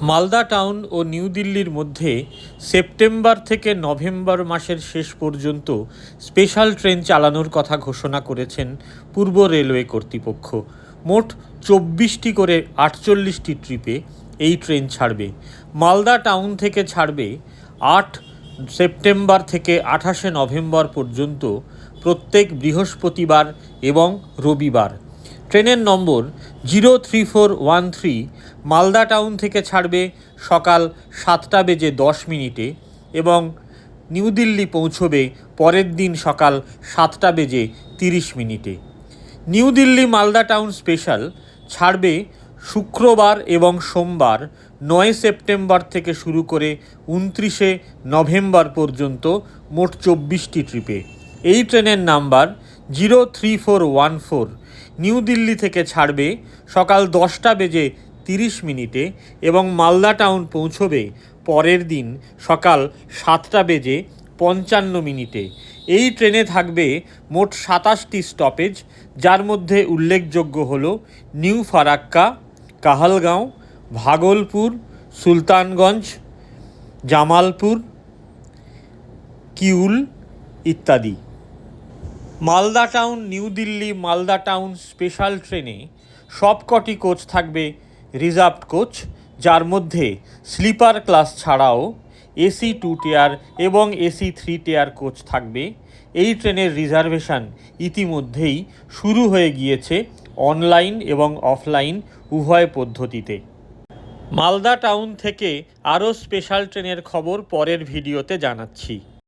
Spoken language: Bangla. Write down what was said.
মালদা টাউন ও নিউ দিল্লির মধ্যে সেপ্টেম্বর থেকে নভেম্বর মাসের শেষ পর্যন্ত স্পেশাল ট্রেন চালানোর কথা ঘোষণা করেছেন পূর্ব রেলওয়ে কর্তৃপক্ষ। মোট চব্বিশটি করে আটচল্লিশটি ট্রিপে এই ট্রেন ছাড়বে। মালদা টাউন থেকে ছাড়বে আট সেপ্টেম্বর থেকে আঠাশে নভেম্বর পর্যন্ত প্রত্যেক বৃহস্পতিবার এবং রবিবার। ট্রেনের নম্বর zero three four one three Malda town থেকে ছাড়বে সকাল সাতটা বেজে দশ মিনিটে এবং নিউ দিল্লি পৌঁছবে পরের দিন সকাল সাতটা বেজে তিরিশ মিনিটে। New Delhi Malda town special ছাড়বে শুক্রবার এবং সোমবার নয় সেপ্টেম্বর থেকে শুরু করে উনত্রিশে নভেম্বর পর্যন্ত মোট চব্বিশটি ট্রিপে। এই ট্রেনের number zero three four one four. New Delhi থেকে ছাড়বে সকাল দশটা বেজে তিরিশ মিনিটে এবং মালদা টাউন পৌঁছবে পরের দিন সকাল সাতটা বেজে পঞ্চান্ন মিনিটে। এই ট্রেনে থাকবে মোট সাতাশটি স্টপেজ যার মধ্যে উল্লেখযোগ্য হল নিউ ফারাক্কা, কাহালগাঁও, ভাগলপুর, সুলতানগঞ্জ, জামালপুর, কিউল ইত্যাদি। Malda town, new Delhi, Malda town special ট্রেনে সবকটি কোচ থাকবে রিজার্ভড কোচ যার মধ্যে স্লিপার ক্লাস ছাড়াও এসি টু টিয়ার এবং এসি থ্রি টিয়ার কোচ থাকবে। এই ট্রেনের রিজার্ভেশন ইতিমধ্যেই শুরু হয়ে গিয়েছে অনলাইন এবং অফলাইন উভয় পদ্ধতিতে। মালদা টাউন থেকে আরও স্পেশাল ট্রেনের খবর পরের ভিডিওতে জানাচ্ছি।